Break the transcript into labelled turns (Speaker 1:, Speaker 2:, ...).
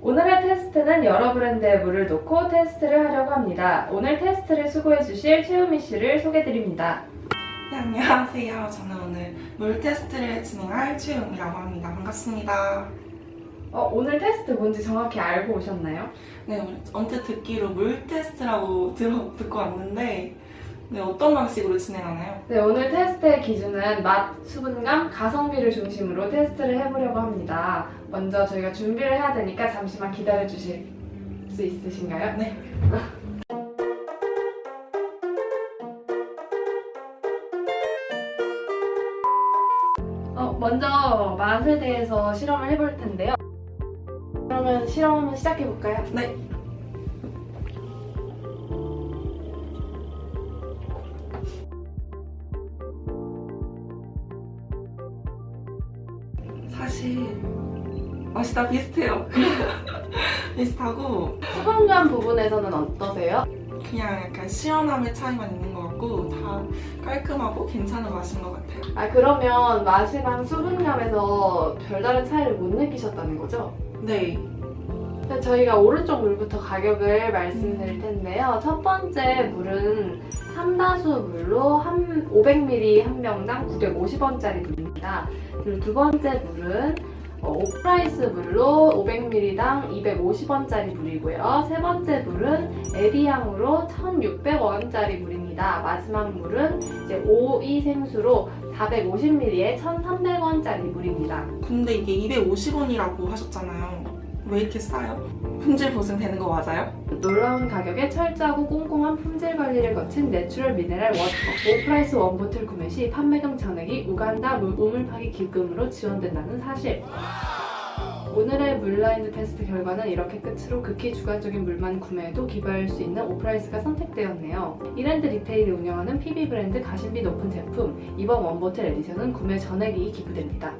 Speaker 1: 오늘의 테스트는 여러 브랜드의 물을 놓고 테스트를 하려고 합니다. 오늘 테스트를 수고해 주실 최우미 씨를 소개드립니다.
Speaker 2: 네, 안녕하세요. 저는 오늘 물 테스트를 진행할 최용이라고 합니다. 반갑습니다.
Speaker 1: 어, 오늘 테스트 뭔지 정확히 알고 오셨나요?
Speaker 2: 네, 언뜻 듣기로 물 테스트라고 들어, 듣고 왔는데 네, 어떤 방식으로 진행하나요?
Speaker 1: 네, 오늘 테스트의 기준은 맛, 수분감, 가성비를 중심으로 테스트를 해보려고 합니다. 먼저 저희가 준비를 해야 되니까 잠시만 기다려 주실 수 있으신가요?
Speaker 2: 네.
Speaker 1: 어, 먼저 맛에 대해서 실험을 해볼 텐데요. 그러면 실험 한번 시작해 볼까요?
Speaker 2: 네. 사실 맛이 다 비슷해요. 비슷하고
Speaker 1: 수분감 부분에서는 어떠세요?
Speaker 2: 그냥 약간 시원함의 차이만 있는 것 같고 다 깔끔하고 괜찮은 맛인 것 같아요.
Speaker 1: 아 그러면 맛이랑 수분감에서 별다른 차이를 못 느끼셨다는 거죠?
Speaker 2: 네.
Speaker 1: 저희가 오른쪽 물부터 가격을 말씀드릴 텐데요. 첫 번째 물은 삼다수 물로 한 500ml 한 병당 950원짜리 물입니다. 그리고 두 번째 물은 어, 오프라이스 물로 500ml당 250원짜리 물이고요. 세 번째 물은 에비앙으로 1,600원짜리 물입니다. 마지막 물은 이제 오이 생수로 450ml에 1,300원짜리 물입니다.
Speaker 2: 근데 이게 250원이라고 하셨잖아요. 왜 이렇게 싸요? 품질 보증 되는 거 맞아요?
Speaker 1: 놀라운 가격에 철저하고 꼼꼼한 품질 관리를 거친 내추럴 미네랄 워터 오프라이스 원보틀 구매 시 판매금 전액이 우간다 물- 우물 파기 기금으로 지원된다는 사실 오늘의 물라인드 테스트 결과는 이렇게 끝으로 극히 주관적인 물만 구매해도 기부할 수 있는 오프라이스가 선택되었네요. 이랜드 리테일이 운영하는 PB 브랜드 가심비 높은 제품 이번 원보틀 에디션은 구매 전액이 기부됩니다.